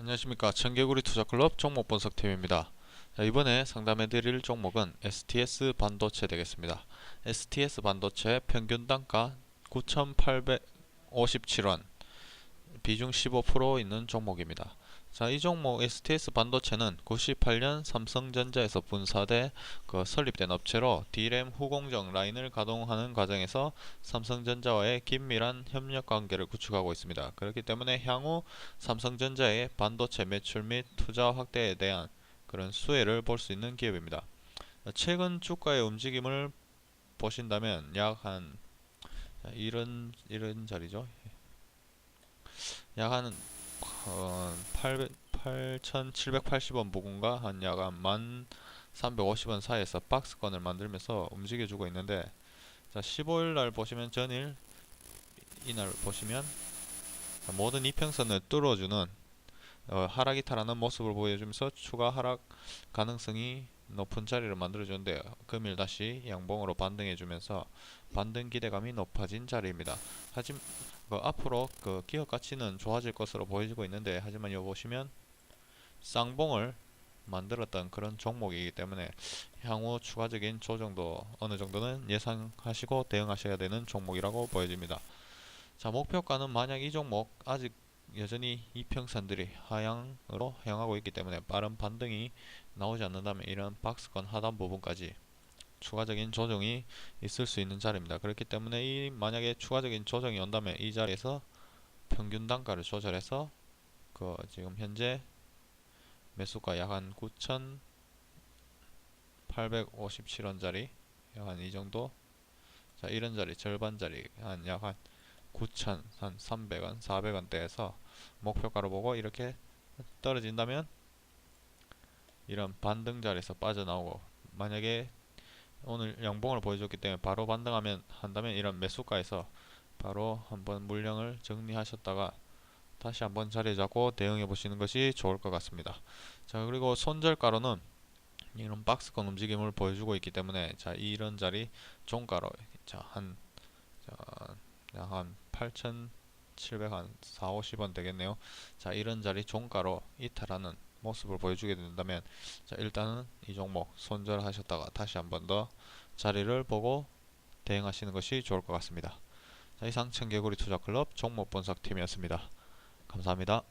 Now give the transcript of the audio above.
안녕하십니까. 청개구리 투자클럽 종목 분석 팀입니다. 자, 이번에 상담해 드릴 종목은 STS 반도체 되겠습니다. STS 반도체 평균 단가 9,857원 비중 15% 있는 종목입니다 자, 이 종목 STS 반도체는 98년 삼성전자에서 분사돼 그 설립된 업체로 D램 후공정 라인을 가동하는 과정에서 삼성전자와의 긴밀한 협력 관계를 구축하고 있습니다. 그렇기 때문에 향후 삼성전자의 반도체 매출 및 투자 확대에 대한 그런 수혜를 볼 수 있는 기업입니다. 최근 주가의 움직임을 보신다면 약 한 이런 이런 자리죠. 약한 어, 800, 8,780원 부근과 한 약 한 1,350원 사이에서 박스권을 만들면서 움직여주고 있는데 자 15일 날 보시면 전일 이날 보시면 자, 모든 이평선을 뚫어주는 어, 하락이 타라는 모습을 보여주면서 추가 하락 가능성이 높은 자리를 만들어주는데 금일 다시 양봉으로 반등해주면서 반등 기대감이 높아진 자리입니다. 하지만 그 앞으로 그 기업 가치는 좋아질 것으로 보여지고 있는데 하지만 여기 보시면 쌍봉을 만들었던 그런 종목이기 때문에 향후 추가적인 조정도 어느 정도는 예상하시고 대응하셔야 되는 종목이라고 보여집니다. 자 목표가는 만약 이 종목 아직 여전히 이평선들이 하향으로 향하고 있기 때문에 빠른 반등이 나오지 않는다면 이런 박스권 하단 부분까지 추가적인 조정이 있을 수 있는 자리입니다. 그렇기 때문에 이 만약에 추가적인 조정이 온다면 이 자리에서 평균 단가를 조절해서 그 지금 현재 매수가 약 한 9,857원짜리 약 한 이 정도 자 이런 자리 절반 자리 한 약 한 9,000, 한 300원, 400원대에서 목표가로 보고 이렇게 떨어진다면 이런 반등 자리에서 빠져나오고 만약에 오늘 양봉을 보여줬기 때문에 바로 반등하면 한다면 이런 매수가에서 바로 한번 물량을 정리하셨다가 다시 한번 자리 잡고 대응해 보시는 것이 좋을 것 같습니다. 자 그리고 손절가로는 이런 박스권 움직임을 보여주고 있기 때문에 자 이런 자리 종가로 자한 한8,700 한 4, 50원 되겠네요. 자 이런 자리 종가로 이탈하는 모습을 보여주게 된다면 자 일단은 이 종목 손절하셨다가 다시 한 번 더 자리를 보고 대응하시는 것이 좋을 것 같습니다. 자 이상 청개구리 투자클럽 종목 분석팀이었습니다. 감사합니다.